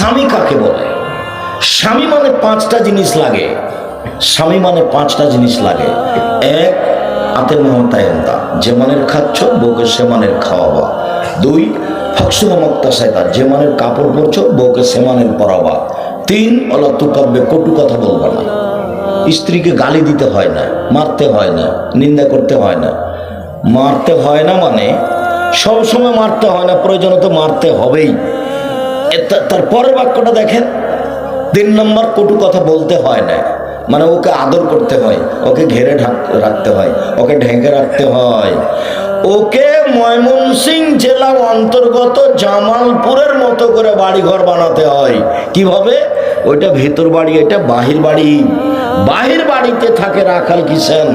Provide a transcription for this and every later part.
স্বামী কাকে বলে? স্বামী মানে পাঁচটা জিনিস লাগে। স্বামী মানে পাঁচটা জিনিস লাগে। এক আতে মমতায়ন্তা যে মানের খাচ্ছ, বউকে সে মানের খাওয়াবা। দুই মক্তা যে মানের কাপড় পরছ, বউকে সে মানের পরাবা। তিন অলা তু তুকাব্যে কটু কথা বলবা না। স্ত্রীকে গালি দিতে হয় না, মারতে হয় না, নিন্দা করতে হয় না। মারতে হয় না মানে সব সময় মারতে হয় না, প্রয়োজন তো মারতে হবেই। তার পরের বাক্যটা দেখেন। তিন নম্বর কটু কথা বলতে হয় না। মানে ওকে আদর করতে হয়, ওকে ঘেরে রাখতে হয়, ওকে ঢেকে রাখতে হয়। ওকে ময়মনসিং জেলা অন্তর্গত জামালপুরের মতো করে বাড়ি ঘর বানাতে হয়। কীভাবে? ওইটা ভেতর বাড়ি, এটা বাহির বাড়ি। বাহির বাড়িতে থাকে রাখাল কিষেন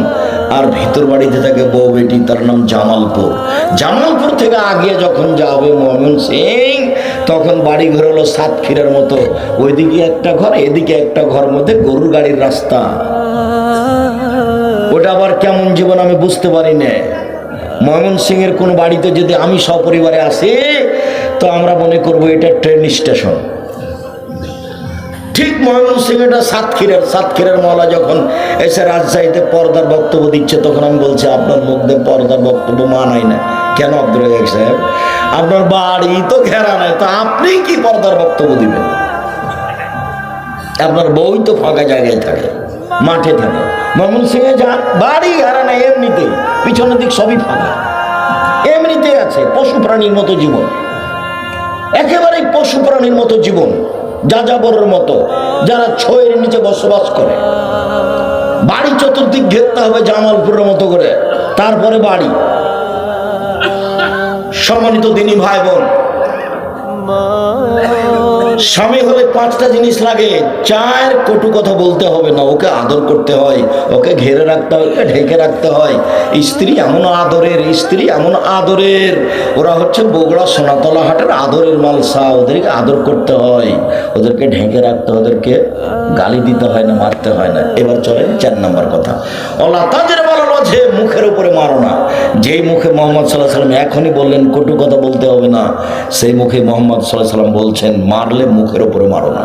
আর ভিতর বাড়িতে থাকে বউ বেটি, তার নাম জামালপুর। জামালপুর থেকে আগে যখন যাবে ময়মন সিং, তখন বাড়ি ঘর হলো সাতক্ষীরার মতো। ওইদিকে একটা ঘর, এদিকে একটা ঘর মধ্যে গরুর গাড়ির রাস্তা। ওটা আবার কেমন জীবন আমি বুঝতে পারি না। ময়মন সিং এর কোন বাড়িতে যদি আমি সপরিবারে আসি, তো আমরা মনে করব এটা ট্রেন স্টেশন ঠিক ময়মন সিং এটা সাতক্ষীরের সাতক্ষীরের মহলা যখন এসে রাজশাহীতে পর্দার বক্তব্য দিচ্ছে, তখন আমি বলছি, আপনার মধ্যে পর্দার বক্তব্য মানায় না। কেন আব্দুল রাজাক সাহেব? আপনার বাড়ি তো ঘেরা নাই, তো আপনি কি পর্দার বক্তব্য দিবেন? আপনার বই তো ফাঁকা জায়গায় থাকে, মাঠে থাকে। ময়মন এ যান বাড়ি ঘেরা নাই এমনিতেই পিছনের দিক সবই ফাঁকা। এমনিতে আছে, পশু প্রাণীর মতো জীবন। একেবারেই পশু প্রাণীর মতো জীবন। যাযাবরের মতো, যারা ছয়ের নিচে বসবাস করে। বাড়ি চতুর্দিক ঘেরতে হবে জামালপুরের মতো করে। তারপরে বাড়ি। সম্মানিত দিনী ভাই বোন স্বামী হলে পাঁচটা জিনিস লাগে। চার কটু কথা বলতে হবে না ওকে আদর করতে হয় ওকে ঘেরে রাখতে হয় ঢেকে রাখতে হয়। স্ত্রী এমন আদরের স্ত্রী এমন আদরের। ওরা হচ্ছে বগুড়া সোনাতলা হাটের আদরের মালসা ওদেরকে আদর করতে হয়। ওদেরকে ঢেকে রাখতে হয়, ওদেরকে গালি দিতে হয় না মারতে হয় না। এবার চলে চার নম্বর কথা। অলা তাদের বলার যে মুখের উপরে মারো না। যেই মুখে মোহাম্মদ সাল্লাহ সাল্লাম এখনই বললেন, কটু কথা বলতে হবে না। সেই মুখে মোহাম্মদ সাল্লাহ সাল্লাম বলছেন, মারলে মুখের উপরে মারো না।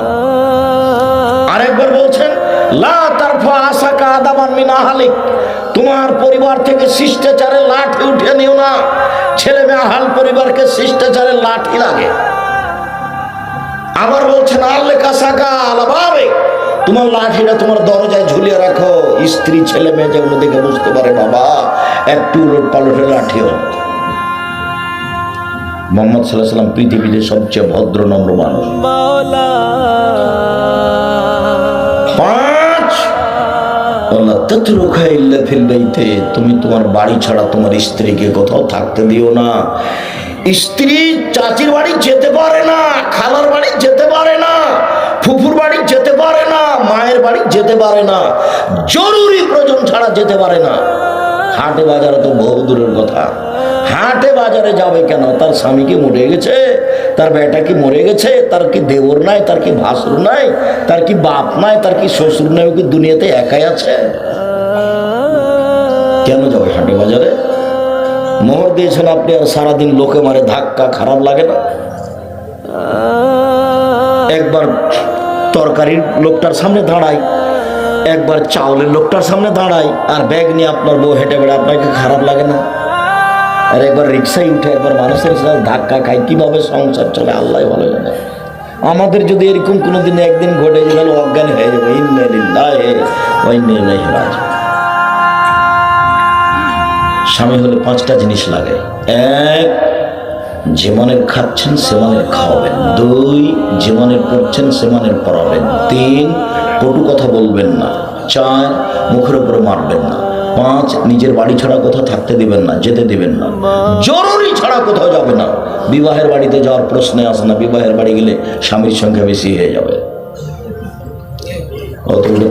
আরেকবার বলছেন, লা তারফা আশাকা আদামান মিন আহালিক। তোমার পরিবার থেকে শিষ্টাচারের লাঠি উঠে নিও না। ছেলে মেয়ে আহাল পরিবারকে শিষ্টাচারের লাঠি লাগে। আবার বলছেন আল্লে কাসাকা আলাভাবে তোমার লাঠিটা তোমার দরজায় ঝুলিয়ে রাখো। স্ত্রী ছেলে মেয়ে যেগুলো দেখে বুঝতে পারে বাবা একটু উলট পালটের লাঠিও। মোহাম্মদ সাল্লাহ সাল্লাম পৃথিবীতে সবচেয়ে ভদ্র নম্র মানুষ। পাঁচ। তুমি তোমার বাড়ি ছাড়া তোমার স্ত্রীকে কোথাও থাকতে দিও না। স্ত্রী চাচির বাড়ি যেতে পারে না খালার বাড়ি যেতে পারে না ফুফুর বাড়ি যেতে পারে মায়ের বাড়ি যেতে পারে না। জরুরি প্রয়োজন ছাড়া যেতে পারে না। হাটে বাজারে তো বহু দূরের কথা। হাটে বাজারে যাবে কেন? তার স্বামী কি মরে গেছে? তার বেটা কি মরে গেছে? তার কি দেবর নাই? তার কি ভাসুর নাই? তার কি বাপ নাই? তার কি শ্বশুর নাই? ও কি দুনিয়াতে একাই আছে? কেন যাবে হাটে বাজারে? মোহর দিয়েছেন আপনি আর সারাদিন লোকে মারে ধাক্কা, খারাপ লাগে না? একবার তরকারির লোকটার সামনে দাঁড়াই একবার চাউলের লোকটার সামনে দাঁড়াই আর ব্যাগ নিয়ে আপনার বউ হেঁটে বেড়ে আপনাকে খারাপ লাগে না? আর একবার রিক্সায় উঠে একবার মানুষের সাথে ধাক্কা খায়, কীভাবে সংসার চলে আল্লাহ ভালো জানে। আমাদের যদি এরকম কোনো দিন একদিন ঘটে যে তাহলে অজ্ঞান হয়ে যাবে। স্বামী হলে পাঁচটা জিনিস লাগে। এক যেমনের খাচ্ছেন সেমানের খাওয়াবেন। দুই যেমনের পড়ছেন সেমানের পড়াবেন। তিন, কটু কথা বলবেন না। চার, মুখের উপরে মারবেন না। পাঁচ, নিজের বাড়ি ছাড়া কোথাও থাকতে দিবেন না, যেতে দিবেন না। জরুরি ছাড়া কোথাও যাবে না। বিবাহের বাড়িতে যাওয়ার প্রশ্নে আসে না। বিবাহের বাড়ি গেলে স্বামীর সংখ্যা বেশি হয়ে যাবে।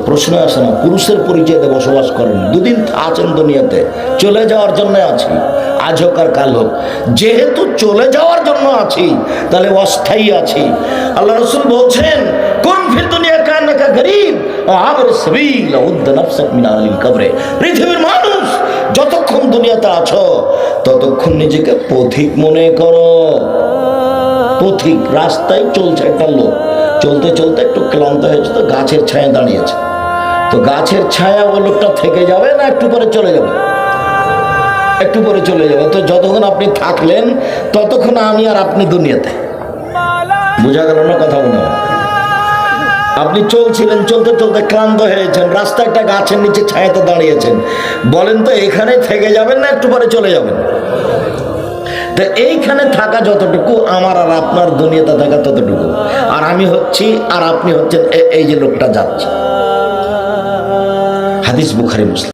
প্রশ্ন আসে না, পুরুষের পরিচয়তে বসবাস করেন। দুদিন আছেন দুনিয়াতে। চলে যাওয়ার জন্য আছি। আজ হোক আর যেহেতু চলে যাওয়ার জন্য আছি, তাহলে অস্থায়ী আছি। আল্লাহ রসুল বলছেন, কোন ফির দুনিয়া কান্নাকা গরিব আমার সবিল, উদ্দ নফসাক মিন আলিল কবরে। পৃথিবীর মানুষ, যতক্ষণ দুনিয়াতে আছো, ততক্ষণ নিজেকে পথিক মনে করো। পথিক রাস্তায় চলছে একটা লোক। চলতে চলতে একটু ক্লান্ত হয়েছে তো গাছের ছায়া দাঁড়িয়েছে। তো গাছের ছায়া ও লোকটা থেকে যাবে না একটু পরে চলে যাবে? একটু পরে চলে যাবে। তো যতক্ষণ আপনি থাকলেন, ততক্ষণ আমি আর আপনি দুনিয়াতে। বোঝা গেল না কথা মনে আপনি চলছিলেন, চলতে চলতে ক্লান্ত হয়েছেন রাস্তা একটা গাছের নিচে ছায়াতে দাঁড়িয়েছেন। বলেন তো, এখানে থেকে যাবেন না একটু পরে চলে যাবেন? তো এইখানে থাকা যতটুকু, আমার আর আপনার দুনিয়াতে থাকা ততটুকু। আর আমি হচ্ছি, আর আপনি হচ্ছেন এই যে লোকটা যাচ্ছে। হাদিস বুখারি, মুসলিম।